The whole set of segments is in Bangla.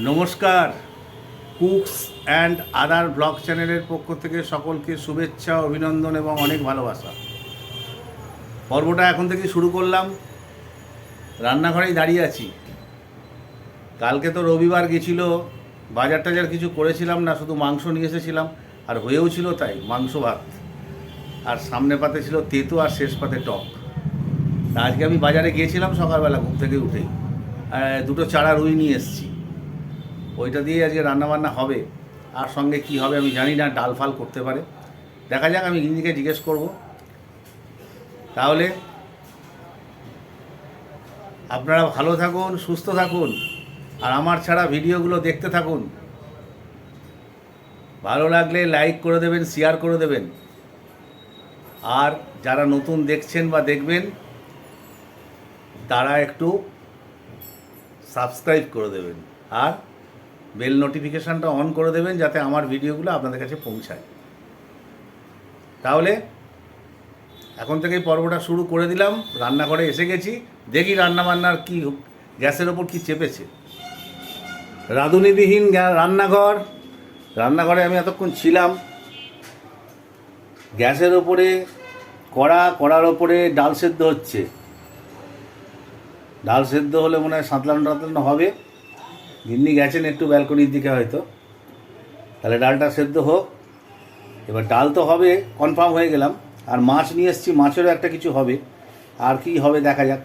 নমস্কার। কুকস অ্যান্ড আদার ব্লগ চ্যানেলের পক্ষ থেকে সকলকে শুভেচ্ছা, অভিনন্দন এবং অনেক ভালোবাসা। পর্বটা এখন থেকে শুরু করলাম। রান্নাঘরেই দাঁড়িয়ে আছি। কালকে তো রবিবার গেছিল। বাজার টাজার কিছু করেছিলাম না, শুধু মাংস নিয়ে এসেছিলাম। আর হয়েও ছিল তাই, মাংস, ভাত। আর সামনে পাতে ছিল তেতো আর শেষ পাতে টক। আজকে আমি বাজারে গিয়েছিলাম সকালবেলা, ঘুম থেকে উঠেই। দুটো চারা রুই নিয়ে এসেছি। ওইটা দিয়ে আজকে রান্নাবান্না হবে। আর সঙ্গে কি হবে আমি জানি না, ডাল ফাল করতে পারে। দেখা যাক, আমি গিন্নিকে জিজ্ঞেস করব। তাহলে আপনারা ভালো থাকুন, সুস্থ থাকুন, আর আমার ছাড়া ভিডিওগুলো দেখতে থাকুন। ভালো লাগলে লাইক করে দেবেন, শেয়ার করে দেবেন। আর যারা নতুন দেখছেন বা দেখবেন, তারা একটু সাবস্ক্রাইব করে দেবেন। আর বেল নোটিফিকেশানটা অন করে দেবেন যাতে আমার ভিডিওগুলো আপনাদের কাছে পৌঁছায়। তাহলে এখন থেকেই পর্বটা শুরু করে দিলাম, রান্নাঘরে এসে গেছি। দেখি রান্নাবান্নার কি গ্যাসের ওপর কি চেপেছে। রাঁধুনিবিহীন রান্নাঘর। রান্নাঘরে আমি এতক্ষণ ছিলাম। গ্যাসের ওপরে কড়া, কড়ার ওপরে ডাল সেদ্ধ হচ্ছে। ডাল সেদ্ধ হলে মনে হয় সাঁতলানো টাতলানো হবে। গিন্নি গেছেন একটু ব্যালকনির দিকে হয়তো। তাহলে ডালটা সেদ্ধ হোক। এবার ডাল তো হবে কনফার্ম হয়ে গেলাম। আর মাছ নিয়ে এসেছি মাছেরও একটা কিছু হবে। আর কি হবে দেখা যাক।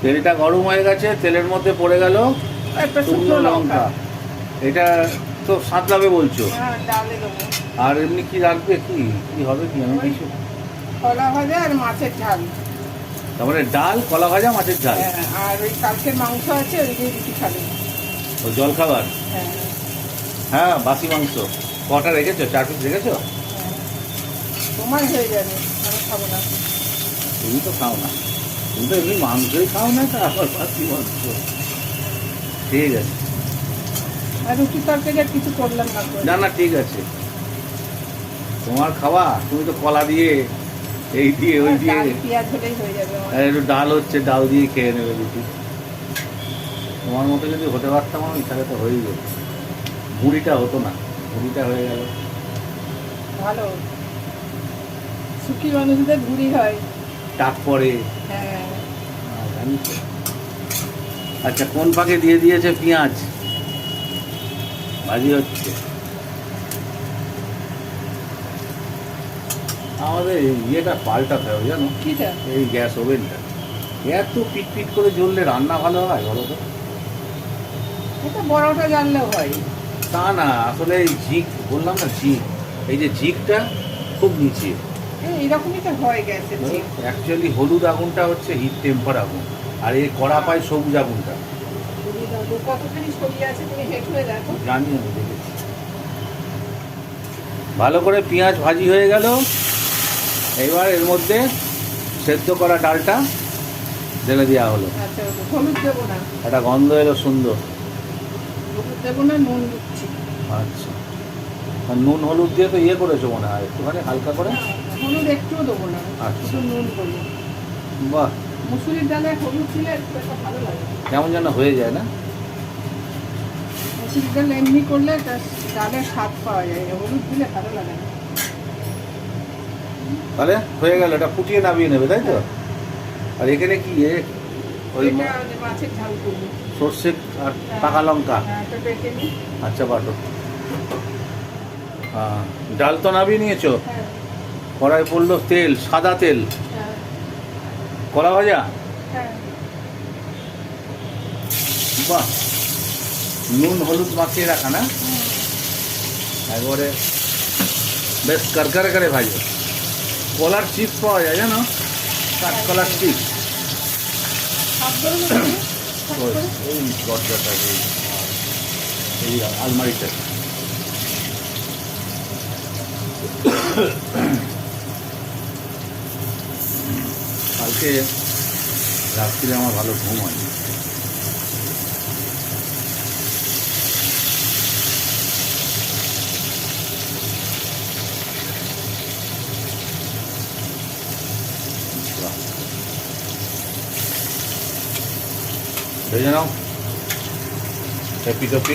তেলটা গরম হয়ে গেছে তেলের মধ্যে পড়ে গেল শুকনো লঙ্কা। এটা তো সাঁতলাবে বলছো। হ্যাঁ আর এমনি কি রাখবে? কি কি হবে কি? আমি কিছু কলা ভাজা আর মাছের ঝাল তারপরে ডাল কলা ভাজা মাছের ঝাল। হ্যাঁ, আর ওই কালকের মাংস আছে ওই দিয়ে রুটি খাবে ও জল খাবার হ্যাঁ। হ্যাঁ বাসি মাংস। কটা রেখেছো? চার পিস রেখেছো? হ্যাঁ। তোমার হয়ে যাবে আমি খাব না। তুমি তো খাও না। তুমি তো এমনি মাংসই খাও না তা আবার বাসি মাংস। ঠিক আছে। আর রুটি তরকারি আর কিছু করলাম না। না না ঠিক আছে। তোমার খাওয়া তুমি তো কলা দিয়ে এই দিয়ে ওই দিয়ে। আর একটু ডাল হচ্ছে ডাল দিয়ে খেয়ে নেবে রুটি তোমার মতো যদি হতে পারতাম আমি তাহলে তো হয়েই যেত। মুড়িটা হতো না মুড়িটা হয়ে গেল। ভালো। সুখী মানুষদের ঘুরি হয়। টাক পরে হ্যাঁ। জানি তো। আচ্ছা কোন ফাঁকে দিয়ে দিয়েছে পেঁয়াজ? ভাজি হচ্ছে। আমাদের ইয়েটা পাল্টাতে হবে জানো? এই গ্যাস ওভেনটা। এত পিট পিট করে জ্বললে রান্না ভালো হয় বলো তো? এটা বড়টা জানলেও হয়। তা না আসলে এই ঝিক বললাম না ঝিক এই যে ঝিকটা খুব নিচে এই এইরকমই তো হয় গ্যাসের ঠিক অ্যাকচুয়ালি হলুদ আগুনটা হচ্ছে হিট টেম্পার আগুন। আর এই কড়া পায় সবুজ আগুনটা। কতখানি ছবি আছে তুমি হেঁট হয়ে দেখো। জানি আমি দেখেছি। ভালো করে পেঁয়াজ ভাজি হয়ে গেল। এবার এর মধ্যে সেদ্ধ করা ডালটা ঢেলে দেওয়া হলো। আচ্ছা একটা গন্ধ এলো সুন্দর। হলুদ না নুন আচ্ছা। আর নুন হলুদ দিয়ে তো ইয়ে করেছ মনে হয় একটুখানি হালকা করে? হলুদ একটুও দেবো না আচ্ছা। নুন বাহ। মুসুরির ডালে হলুদ দিলে ভালো লাগে। কেমন যেন হয়ে যায় না? মুসুরির ডাল এমনি করলে ডালের স্বাদ পাওয়া যায় হলুদ দিলে ভালো লাগে না। তাহলে হয়ে গেল এটা ফুটিয়ে নামিয়ে নেবে তাই তো? আর এখানে কি ওই সর্ষে আর পাকা লঙ্কা? হ্যাঁ আচ্ছা বাটো। হ্যাঁ ডাল তো নামিয়ে নিয়েছো? হ্যাঁ। কড়াই পড়ল তেল সাদা তেল। হ্যাঁ। কলা ভাজা? হ্যাঁ। বাহ। নুন হলুদ মাখিয়ে রাখা না? একবারে বেশ কারকারে করে ভাজো। কলার চিপস পাওয়া যায়, জানো? কাঠকলার চিপস। এই দরজাটা এই আলমারিটা। কালকে রাত্রিরে আমার ভালো ঘুম হয়নি। ভেজে নাও। টপি টপি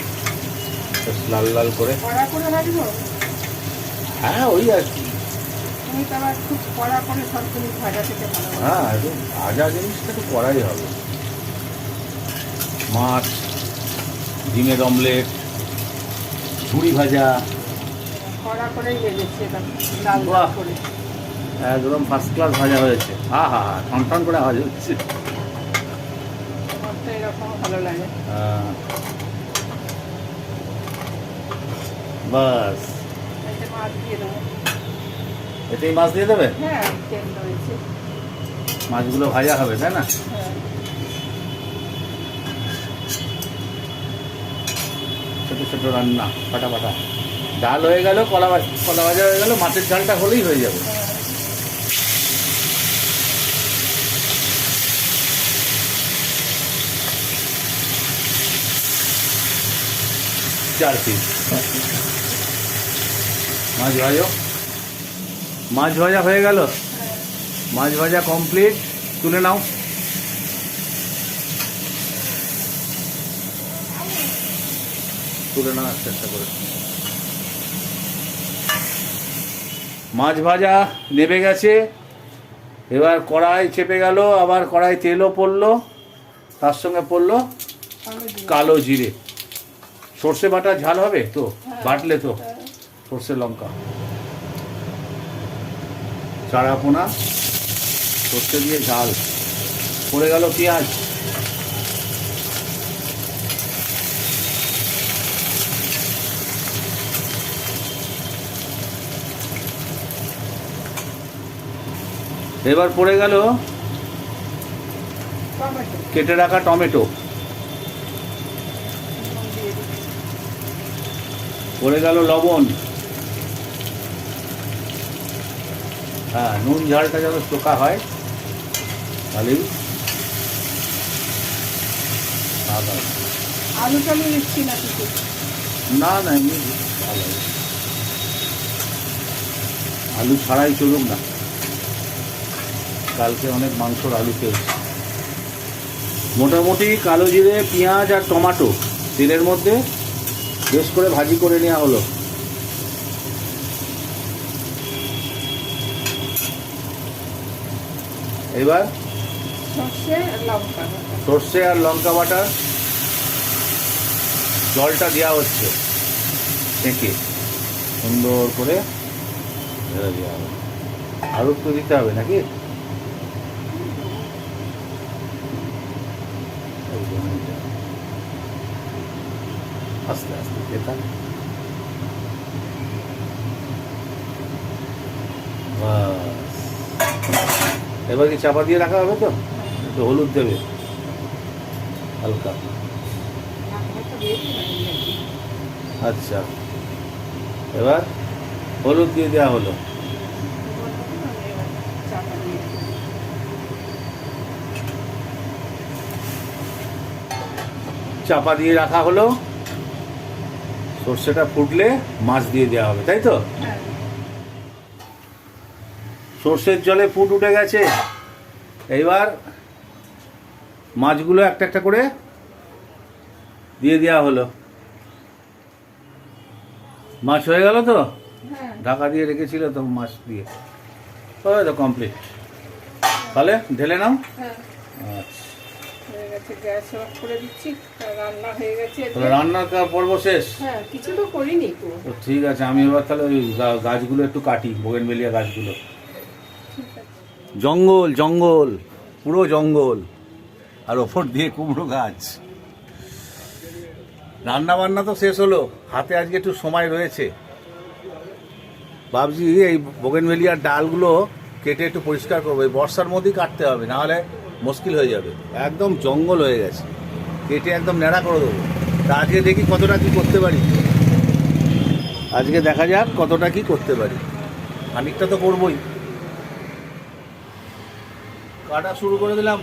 লাল লাল করে। হ্যাঁ ওই আর কি। হ্যাঁ ভাজা জিনিসটা তো করাই হবে। মাছ ডিমের অমলেট ঝুড়ি ভাজা। একদম ফার্স্ট ক্লাস ভাজা হয়েছে। হা হা হা টন করে আওয়াজ হচ্ছে আমার তো এরকম ভালো লাগে আহ, বাস। এতেই মাছ দিয়ে দেবে। হ্যাঁ মাছগুলো ভাজা হবে তাই না? হ্যাঁ। ছোট ছোট রান্না ফাটা ফাটা ডাল হয়ে গেল কলা ভাজ- কলা ভাজা হয়ে গেল মাছের ঝালটা হলেই হয়ে যাবে। চার পিস মাছ ভাজো। মাছ ভাজা হয়ে গেল? মাছ ভাজা কমপ্লিট তুলে নাও। তুলে নাও আস্তে আস্তে করে। মাছ ভাজা নেবে গেছে। এবার কড়াই চেপে গেল, আবার কড়াই তেলও পড়ল, তার সঙ্গে পড়ল কালো জিরে। সর্ষে বাটা ঝাল হবে তো? হ্যাঁ। বাটলে তো? হ্যাঁ। সর্ষে লঙ্কা। চারা পোনা সর্ষে দিয়ে ঝাল। পড়ে গেল পেঁয়াজ। এবার পড়ে গেল কেটে রাখা টমেটো নুন দিয়ে দিই। পড়ে গেল লবণ। হ্যাঁ নুন ঝালটা যেন চোখা হয় তাহলেই স্বাদ হবে। আলু টালু দিচ্ছি না কিছু? না না এমনি ভালো আলু ছাড়াই চলুক না। কালকে অনেক মাংসর আলু খেয়েছি মোটামুটি কালো জিরে পেঁয়াজ আর টমাটো তেলের মধ্যে বেশ করে ভাজি করে নেওয়া হলো। এবার সর্ষে আর লঙ্কা বাটা। জলটা দেওয়া হচ্ছে ছেঁকে সুন্দর করে দেওয়া হবে। আরও একটু দিতে হবে নাকি একদম এইটা। আস্তে আস্তে যেতাম এবার কি চাপা দিয়ে রাখা হবে তো? একটু হলুদ দেবে। হালকা। আচ্ছা। এবার হলুদ দিয়ে দেওয়া হলো। চাপা দিয়ে রাখা হলো। সর্ষেটা ফুটলে মাছ দিয়ে দেওয়া হবে তাই তো? হ্যাঁ। সর্ষের জলে ফুট উঠে গেছে। এইবার মাছগুলো একটা একটা করে দিয়ে দেওয়া হলো। মাছ হয়ে গেল তো? হ্যাঁ। ঢাকা দিয়ে রেখেছিল তো মাছ দিয়ে। ওই তো কমপ্লিট তাহলে ঢেলে নাও। হ্যাঁ। আচ্ছা। গেছে গ্যাস অফ করে দিচ্ছি রান্না হয়ে গেছে। রান্নার পর্ব শেষ? হ্যাঁ কিছু তো করিনি তো। তো ঠিক আছে আমি এবার তাহলে ওই গাছগুলো একটু কাটি বোগেনবেলিয়া গাছগুলো। জঙ্গল জঙ্গল পুরো জঙ্গল আর ওপর দিয়ে কুমড়ো গাছ। রান্না বান্না তো শেষ হলো হাতে আজকে একটু সময় রয়েছে। ভাবছি এই বোগেনভেলিয়ার ডালগুলো কেটে একটু পরিষ্কার করব এই বর্ষার মধ্যেই কাটতে হবে নাহলে মুশকিল হয়ে যাবে। একদম জঙ্গল হয়ে গেছে। কেটে একদম ন্যাড়া করে দেবো। তা আজকে দেখি কতটা কি করতে পারি। আজকে দেখা যাক কতটা কি করতে পারি। খানিকটা তো করবোই। কাটা শুরু করে দিলাম!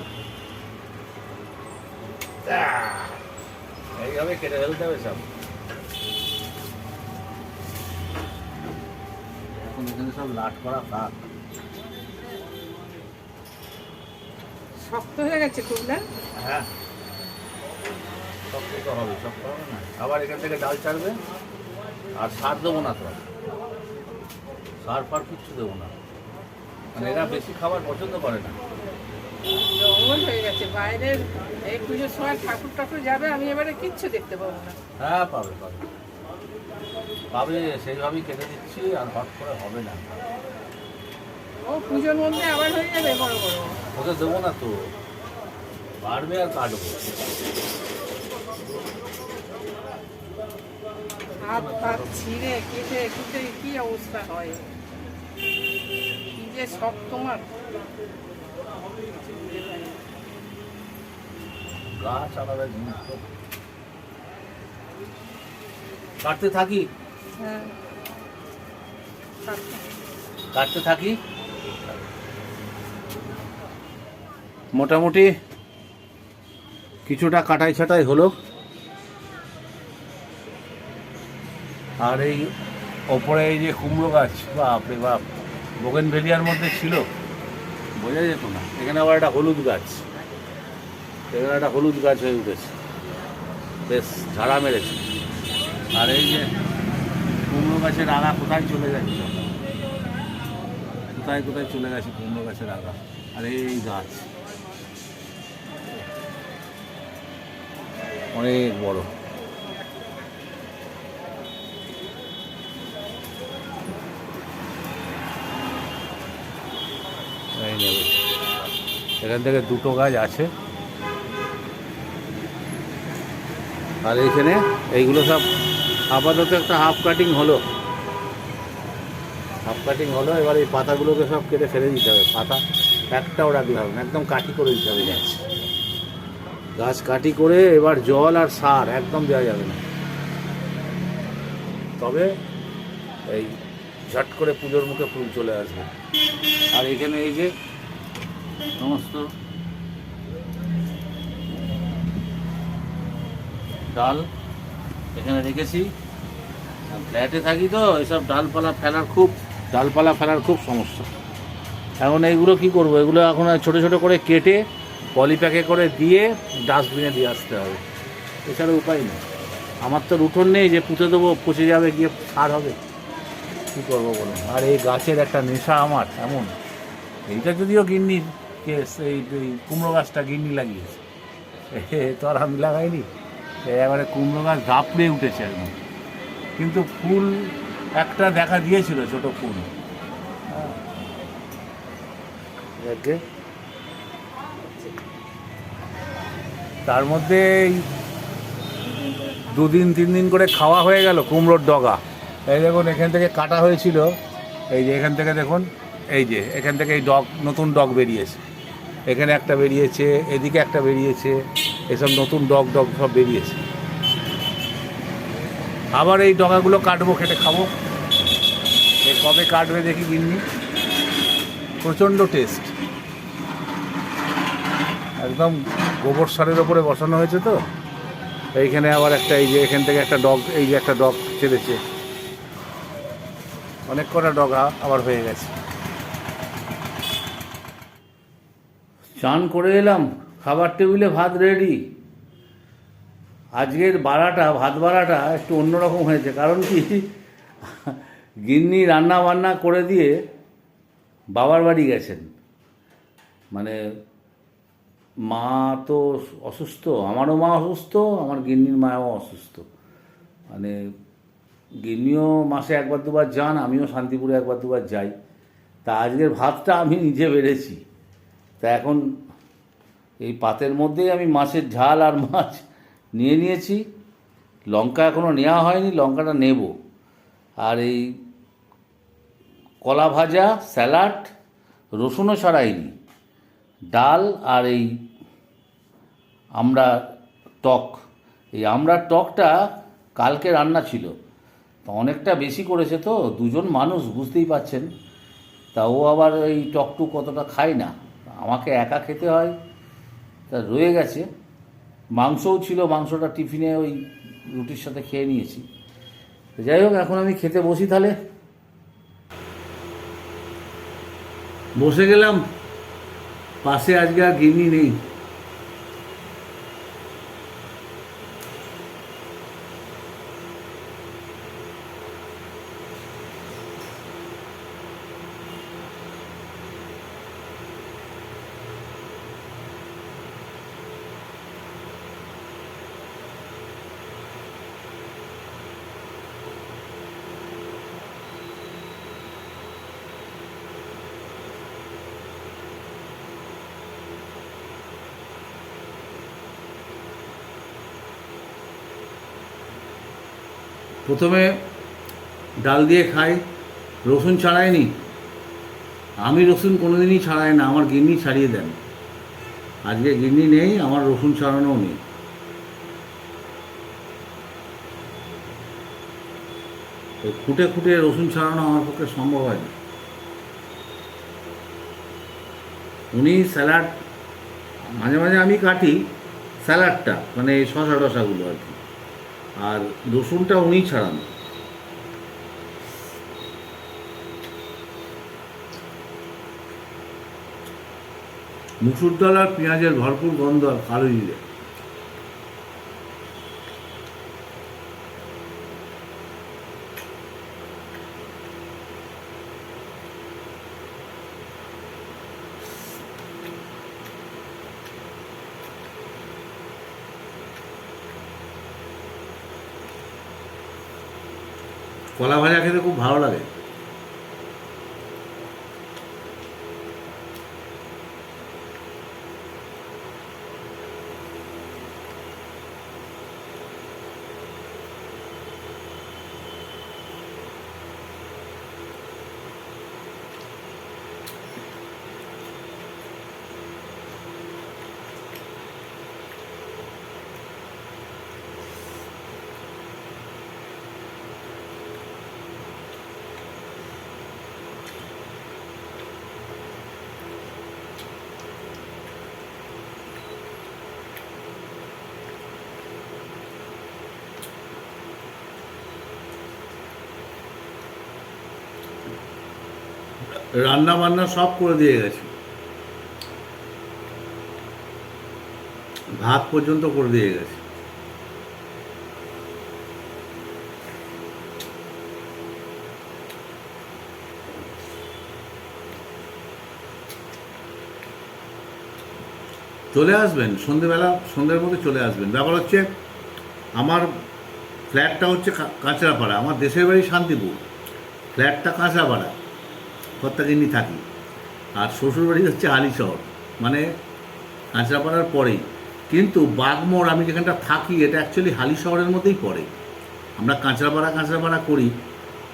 এইভাবে কেটে ফেলতে হবে সব। এখন এখানে সব লাট করা থাক শক্ত হয়ে গেছে খুব না হ্যাঁ। সব থেকে হবে হবে না। আবার এখান থেকে ডাল ছাড়বে আর সার দেবো না তো। সার ফার কিচ্ছু দেবো না। মানে এরা বেশি খাবার পছন্দ করে না। জঙ্গল হয়ে গেছে বাইরের এই পুজোর সময় ঠাকুর ঠাকুর যাবে আমি এবারে কিচ্ছু দেখতে পাবো না। হ্যাঁ পাবে পাবে। পাবে সেইভাবেই কেটে দিচ্ছি আর হট করে হবে না। ও পুজোর মধ্যে আবার হয়ে যাবে বড় বড়। ওকে দেবো না তো। বাড়বে আর কাটবো। হাত ছিঁড়ে কেটে কুটে কি অবস্থা হয়? কি যে শখ তোমার। গাছ আলাদা জিনিস কাটতে থাকি? হ্যাঁ। কাটতে থাকি? মোটামুটি কিছুটা কাটাই ছাটাই হলো। আর এই ওপরে এই যে কুমড়ো গাছ, বাপ রে বাপ বোগেন ভেলিয়ার মধ্যে ছিল, বোঝা যেত না। এখানে আবার একটা হলুদ গাছ, এখানে একটা হলুদ গাছ হয়ে উঠেছে। বেশ, ঝাড়া মেরেছে। আর এই যে কুমড়ো গাছের আগা কোথায় চলে যাচ্ছে কোথায় কোথায় চলে গেছে কুমড়ো গাছের আগা আর এই গাছ। অনেক বড়। এখান থেকে দুটো গাছ আছে। আর এইখানে এইগুলো সব আপাতত একটা হাফ কাটিং হলো। হাফ কাটিং হলো, এবার এই পাতাগুলোকে সব কেটে ফেলে দিতে হবে। পাতা একটাও রাখলে হবে একদম কাঠি করে দিতে হবে। গাছ গাছ কাটি করে এবার জল আর সার একদম দেওয়া যাবে না। তবে এই ঝট করে পুজোর মুখে ফুল চলে আসবে। আর এখানে এই যে সমস্ত ডাল এখানে রেখেছি। ফ্ল্যাটে থাকি তো, এসব ডালপালা ফেলার খুব ডালপালা ফেলার খুব সমস্যা। এখন এইগুলো কি করব? এগুলো এখন ছোট ছোট করে কেটে পলিপ্যাকে করে দিয়ে ডাস্টবিনে দিয়ে আসতে হবে। এছাড়া উপায় নেই। আমার তো উঠোন নেই যে পুঁতে দেবো পচে যাবে গিয়ে সার হবে। কী করব বলুন? আর এই গাছের একটা নেশা আমার এমন। এইটা যদিও গিন্নির কেস এই কুমড়ো গাছটা গিন্নি লাগিয়েছে। এ তো আর আমি লাগাইনি। এবারে কুমড়ো গাছ ঝাপড়ে উঠেছে একদম। কিন্তু ফুল একটা দেখা দিয়েছিল ছোট ফুল। তার মধ্যে এই দুদিন তিন দিন করে খাওয়া হয়ে গেল কুমড়োর ডগা। এই দেখুন, এখান থেকে কাটা হয়েছিল। এই যে এখান থেকে দেখুন, এই যে এখান থেকে এই ডগ, নতুন ডগ বেরিয়েছে। এখানে একটা বেরিয়েছে, এদিকে একটা বেরিয়েছে, এসব নতুন ডগ ডগ সব বেরিয়েছে। আবার এই ডগাগুলো কাটবো কেটে খাব। এ কবে কাটবে দেখি গিন্নি। প্রচণ্ড টেস্ট। একদম গোবর সারের ওপরে বসানো হয়েছে তো। এইখানে আবার একটা এই যে এখান থেকে একটা ডগ, এই যে একটা ডগ ছেড়েছে। অনেক কটা ডগা আবার হয়ে গেছে। চান করে এলাম, খাবার টেবিলে ভাত রেডি আজকের বাড়াটা, ভাত বাড়াটা একটু অন্যরকম হয়েছে। কারণ কি? গিন্নি রান্না বান্না করে দিয়ে বাবার বাড়ি গেছেন। মানে মা তো অসুস্থ, আমারও মা অসুস্থ, আমার গিন্নির মাও অসুস্থ। মানে গিন্নিও মাসে একবার দুবার যান, আমিও শান্তিপুরে একবার দুবার যাই। তা আজকের ভাতটা আমি নিজে বেড়েছি। তা এখন এই পাতের মধ্যেই আমি মাছের ঝাল আর মাছ নিয়ে নিয়েছি। লঙ্কা এখনও নেওয়া হয়নি, লঙ্কাটা নেব। আর এই কলা ভাজা, স্যালাড, রসুনও ছাড়াইনি। ডাল আর এই আমরা টক। এই আমরা টকটা কালকে রান্না ছিল। তা অনেকটা বেশি করেছে তো, দুজন মানুষ বুঝতেই পাচ্ছেন তা ও আবার এই টকটু কতটা খায় না। আমাকে একা খেতে হয়। তা রয়ে গেছে। মাংসও ছিল, মাংসটা টিফিনে ওই রুটির সাথে খেয়ে নিয়েছি। যাই হোক, এখন আমি খেতে বসি তাহলে। বসে গেলাম। পাশে আজকে আর গিন্নি নেই। প্রথমে ডাল দিয়ে খাই, রসুন ছাড়াইনি। আমি রসুন কোনোদিনই ছাড়াই না, আমার গিন্নি ছাড়িয়ে দেন। আজকে গিন্নি নেই, আমার রসুন ছাড়ানোও নেই। খুঁটে খুঁটে রসুন ছাড়ানো আমার পক্ষে সম্ভব হয় না উনি স্যালাড, মাঝে মাঝে আমি কাটি স্যালাডটা মানে এই শশা টশাগুলো আর কি। আর রসুনটা উনি ছাড়ান। মুসুর ডাল আর পেঁয়াজের ভরপুর গন্ধ আর কালো জিরে। কলা ভাজা খেতে খুব ভালো লাগে। রান্না বান্না সব করে দিয়ে গেছে। ভাত পর্যন্ত করে দিয়ে গেছে। চলে আসবেন, সন্ধেবেলা, সন্ধ্যের মধ্যে চলে আসবেন। ব্যাপার হচ্ছে, আমার ফ্ল্যাটটা হচ্ছে কাঁচরাপাড়া, আমার দেশের বাড়ি শান্তিপুর। ফ্ল্যাটটা কাঁচরাপাড়া। কর্তাগিন্নি থাকি। আর শ্বশুরবাড়ি হচ্ছে আলি শহর মানে কাঁচরাপাড়ার পরেই। কিন্তু বাগমোড় আমি যেখানটা থাকি, এটা অ্যাকচুয়ালি হালি শহরের মধ্যেই পড়ে। আমরা কাঁচরাপাড়া কাঁচরাপাড়া করি,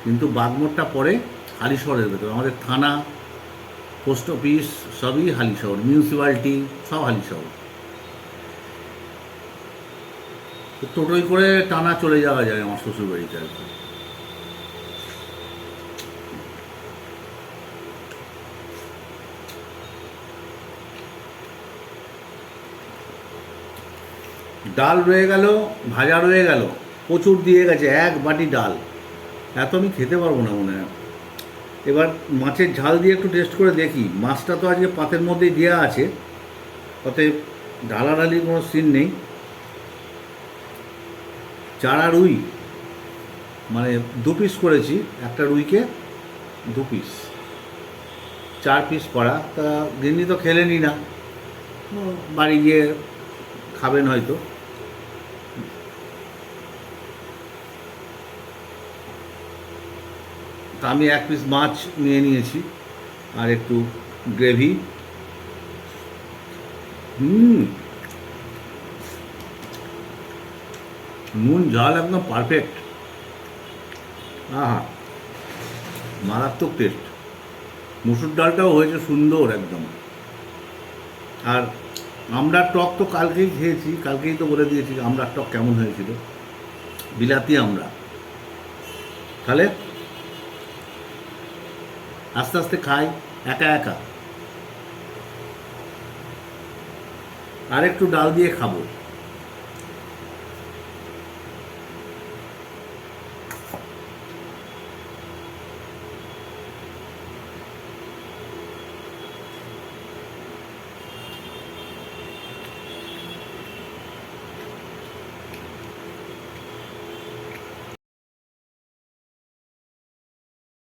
কিন্তু বাগমোড়টা পড়ে হালি শহরের ভেতর। আমাদের থানা, পোস্ট অফিস সবই হালি শহর মিউনিসিপ্যালিটি সব হালি শহর তো টোটোয় করে টানা চলে যাওয়া যায় আমার শ্বশুরবাড়িতে আর কি। ডাল রয়ে গেল, ভাজা রয়ে গেল প্রচুর দিয়ে গেছে, এক বাটি ডাল। এত আমি খেতে পারব না মনে হয়। এবার মাছের ঝাল দিয়ে একটু টেস্ট করে দেখি। মাছটা তো আজকে পাতের মধ্যেই দেওয়া আছে, অতএব ঢালাঢালির কোনো সিন নেই। চারা রুই মানে দু পিস করেছি, একটা রুইকে দু পিস চার পিস করা তা গিন্নি তো খেলেনি না। বাড়ি গিয়ে খাবেন হয়তো। তা আমি এক পিস মাছ নিয়ে নিয়েছি আর একটু গ্রেভি হুম। নুন, ঝাল একদম পারফেক্ট আহা, মারাত্মক টেস্ট মুসুর ডালটাও হয়েছে সুন্দর একদম। আর আমড়ার টক তো কালকেই খেয়েছি, কালকেই তো বলে দিয়েছি আমড়ার টক কেমন হয়েছিল। বিলাতি আমরা তাহলে আস্তে আস্তে খাই একা একা। আর একটু ডাল দিয়ে খাব।